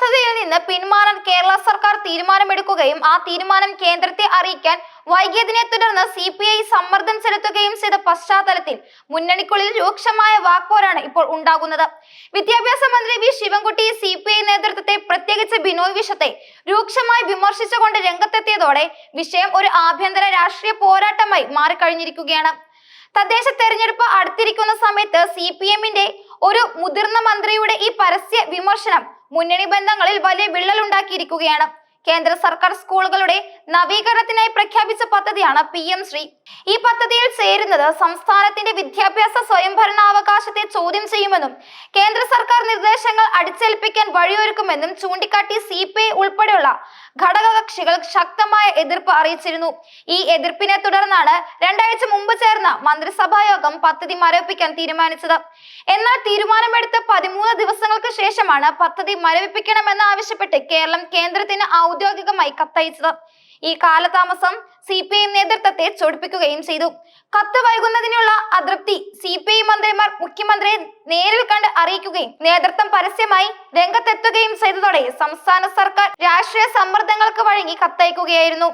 പദ്ധതിയിൽ നിന്ന് പിന്മാറാൻ കേരള സർക്കാർ തീരുമാനമെടുക്കുകയും ആ തീരുമാനം കേന്ദ്രത്തെ അറിയിക്കാൻ വൈകിയതിനെ തുടർന്ന് സി പി ഐ സമ്മർദ്ദം ചെലുത്തുകയും ചെയ്ത പശ്ചാത്തലത്തിൽ മുന്നണിക്കുള്ളിൽ രൂക്ഷമായ വാക്പോരാണ് ഇപ്പോൾ ഉണ്ടാകുന്നത്. വിദ്യാഭ്യാസ മന്ത്രി V Sivankutty C P I നേതൃത്വത്തെ പ്രത്യേകിച്ച് ബിനോയ് വിഷത്തെ രൂക്ഷമായി വിമർശിച്ചുകൊണ്ട് രംഗത്തെത്തിയതോടെ വിഷയം ഒരു ആഭ്യന്തര രാഷ്ട്രീയ പോരാട്ടമായി മാറിക്കഴിഞ്ഞിരിക്കുകയാണ്. തദ്ദേശ തെരഞ്ഞെടുപ്പ് അടുത്തിരിക്കുന്ന സമയത്ത് സി പി എമ്മിന്റെ ഒരു മുതിർന്ന മന്ത്രിയുടെ ഈ പരസ്യ വിമർശനം മുന്നണി ബന്ധങ്ങളിൽ വലിയ വിള്ളലുണ്ടാക്കിയിരിക്കുകയാണ് കേന്ദ്ര സർക്കാർ സ്കൂളുകളുടെ നവീകരണത്തിനായി പ്രഖ്യാപിച്ച പദ്ധതിയാണ് പി എം ശ്രീ. ഈ പദ്ധതിയിൽ ചേരുന്നത് സംസ്ഥാനത്തിന്റെ വിദ്യാഭ്യാസ സ്വയംഭരണാവകാശത്തെ ചോദ്യം ചെയ്യുമെന്നും കേന്ദ്ര സർക്കാർ നിർദ്ദേശങ്ങൾ അടിച്ചേൽപ്പിക്കാൻ വഴിയൊരുക്കുമെന്നും ചൂണ്ടിക്കാട്ടി സി പി ഐ ഉൾപ്പെടെയുള്ള ഘടകകക്ഷികൾ ശക്തമായ എതിർപ്പ് അറിയിച്ചിരുന്നു. ഈ എതിർപ്പിനെ തുടർന്നാണ് രണ്ടാഴ്ച മുമ്പ് ചേർന്ന മന്ത്രിസഭാ യോഗം പദ്ധതി മരവിപ്പിക്കാൻ തീരുമാനിച്ചത്. എന്നാൽ തീരുമാനമെടുത്ത് പതിമൂന്ന് ദിവസങ്ങൾക്ക് ശേഷമാണ് പദ്ധതി മരവിപ്പിക്കണമെന്ന് ആവശ്യപ്പെട്ട് കേരളം കേന്ദ്രത്തിന് ഔദ്യോഗികമായി കത്തയച്ചത് ഈ കാലതാമസം സി പി ഐ നേതൃത്വത്തെ ചൊടിപ്പിക്കുകയും ചെയ്തു. കത്ത് വൈകുന്നതിനുള്ള അതൃപ്തി സി പി ഐ മന്ത്രിമാർ മുഖ്യമന്ത്രിയെ നേരിൽ കണ്ട് അറിയിക്കുകയും നേതൃത്വം പരസ്യമായി രംഗത്തെത്തുകയും ചെയ്തതോടെ സംസ്ഥാന സർക്കാർ രാഷ്ട്രീയ സമ്മർദ്ദങ്ങൾക്ക് വഴങ്ങി കത്തയക്കുകയായിരുന്നു.